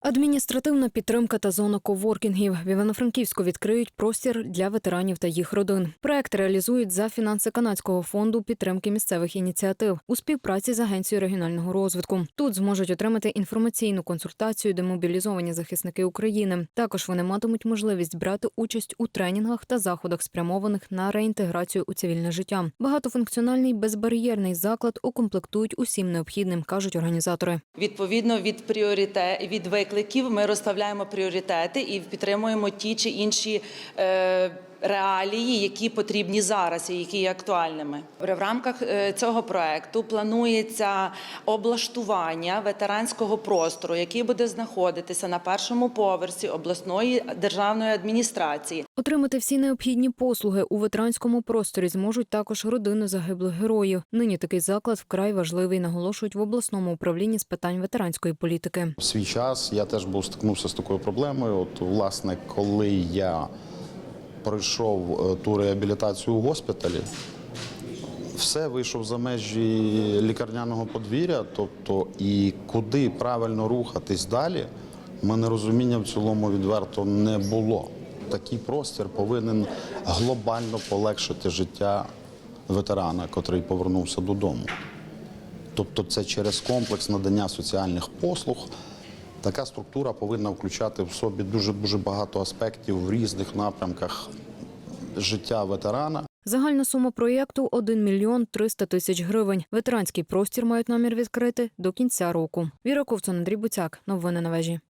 Адміністративна підтримка та зона коворкінгів в Івано-Франківську відкриють простір для ветеранів та їх родин. Проект реалізують за фінанси канадського фонду підтримки місцевих ініціатив у співпраці з агенцією регіонального розвитку. Тут зможуть отримати інформаційну консультацію демобілізовані захисники України. Також вони матимуть можливість брати участь у тренінгах та заходах, спрямованих на реінтеграцію у цивільне життя. Багатофункціональний безбар'єрний заклад укомплектують усім необхідним, кажуть організатори. Відповідно від пріорите від викликів ми розставляємо пріоритети і підтримуємо ті чи інші. Реалії, які потрібні зараз і які є актуальними, в рамках е, цього проекту планується облаштування ветеранського простору, який буде знаходитися на першому поверсі обласної державної адміністрації. Отримати всі необхідні послуги у ветеранському просторі зможуть також родини загиблих героїв. Нині такий заклад вкрай важливий, наголошують в обласному управлінні з питань ветеранської політики. В свій час я теж був стикнувся з такою проблемою. От, власне, коли я пройшов е, ту реабілітацію у госпіталі, все вийшов за межі лікарняного подвір'я, тобто і куди правильно рухатись далі, в мене розуміння в цілому відверто не було. Такий простір повинен глобально полегшити життя ветерана, котрий повернувся додому. Тобто це через комплекс надання соціальних послуг. Така структура повинна включати в собі дуже дуже багато аспектів в різних напрямках життя ветерана. Загальна сума проєкту 1 мільйон 300 тисяч гривень. Ветеранський простір мають намір відкрити до кінця року. Віра Ковцун, Андрій Буцяк. Новини на вежі.